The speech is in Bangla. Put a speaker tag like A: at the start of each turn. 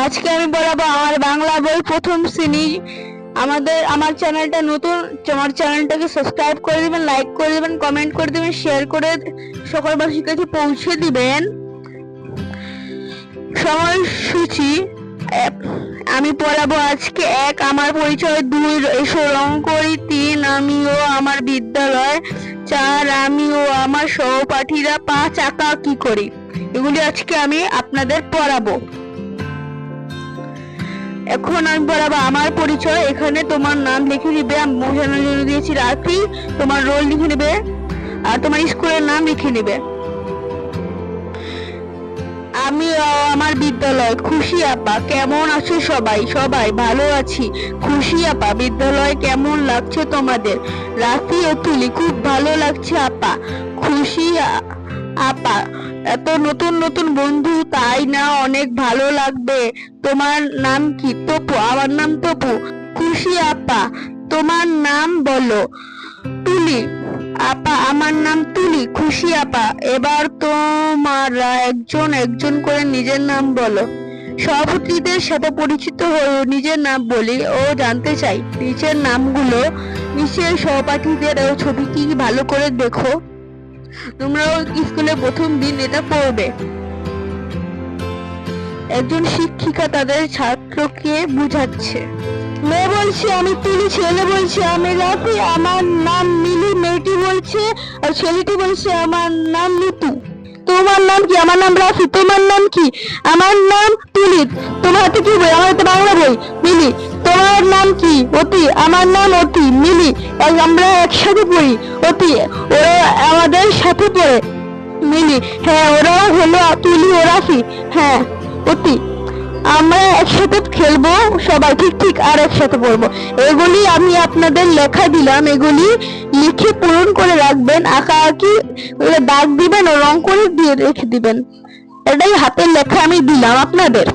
A: আজকে আমি বলাবো আমার বাংলা বই প্রথম শ্রেণি। আমাদের, আমার চ্যানেলটা নতুন, আমার চ্যানেলটাকে সাবস্ক্রাইব করে দিবেন লাইক করে দিবেন কমেন্ট করে দিবেন শেয়ার করে সকল মানুষের কাছে পৌঁছে দিবেন। সময়সূচি আমি পড়াবো আজকে এক, আমার পরিচয় দুই এসো রং করি তিন, আমিও আমার বিদ্যালয় চার আমি ও আমার সহপাঠীরা পাঁচ, আঁকা কি করি। এগুলি আজকে আমি আপনাদের পড়াবো। এখন আমি পড়াবো আমার পরিচয়, এখানে তোমার নাম লিখে দিবে আমি বোঝানোর জন্য দিয়েছি রাখি তোমার রোল লিখে নেবে, আর তোমার স্কুলের নাম লিখে নেবে। আমি আমার বিদ্যালয়, খুশি আপা, কেমন আছো সবাই? সবাই ভালো আছি। খুশি আপা, বিদ্যালয় কেমন লাগছে তোমাদের? রাফি ও তুলি, খুব ভালো লাগছে আপা। খুশি আপা, এত নতুন নতুন বন্ধু, তাই না অনেক ভালো লাগবে। তোমার নাম কি? তপু, আমার নাম তপু। খুশি, আপা, তোমার নাম বলো। তুলি আপা, আমার নাম তুলি খুশি, আপা, এবার তোমরা একজন একজন করে নিজের নাম বলো। সভাপতিদের সাথে পরিচিত হয়ে নিজের নাম বলি ও জানতে চাই। নিচের নামগুলো নিচের সহপাঠীদের ও ছবিটি ভালো করে দেখো। তোমরাও স্কুলে প্রথম দিন এটা পড়বে। একজন শিক্ষিকা তাদের ছাত্রকে বুঝাচ্ছে। মেয়ে বলছে, আমি তুলি, ছেলে বলছে, আমি আমার নাম মিলি, মেয়েটি বলছে, আর ছেলেটি বলছে, আমার নাম নিতু তোমার নাম কি? আমার নাম রাফি, তোমার নাম কি? আমার নাম তুলি। তোমার হাতে কি বই? আমার হাতে বাংলা বই। মিলি তোমার নাম কি? অতি, আমার নাম অতি, মিলি। আমরা একসাথে পড়ি। অতি, ওরা আমাদের সাথে পড়ে। মিলি হ্যাঁ ওরা হলো তুলি ও রাফি হ্যাঁ অতি। আমরা একসাথে খেলব সবাই, ঠিক ঠিক, আর একসাথে পড়ব। এগুলি আমি আপনাদের লেখা দিলাম। এগুলি লিখে পূরণ করে রাখবেন। আঁকা আঁকি দাগ দিবেন ও রং করে দিয়ে রেখে দিবেন। এটাই হাতের লেখা আমি দিলাম আপনাদের।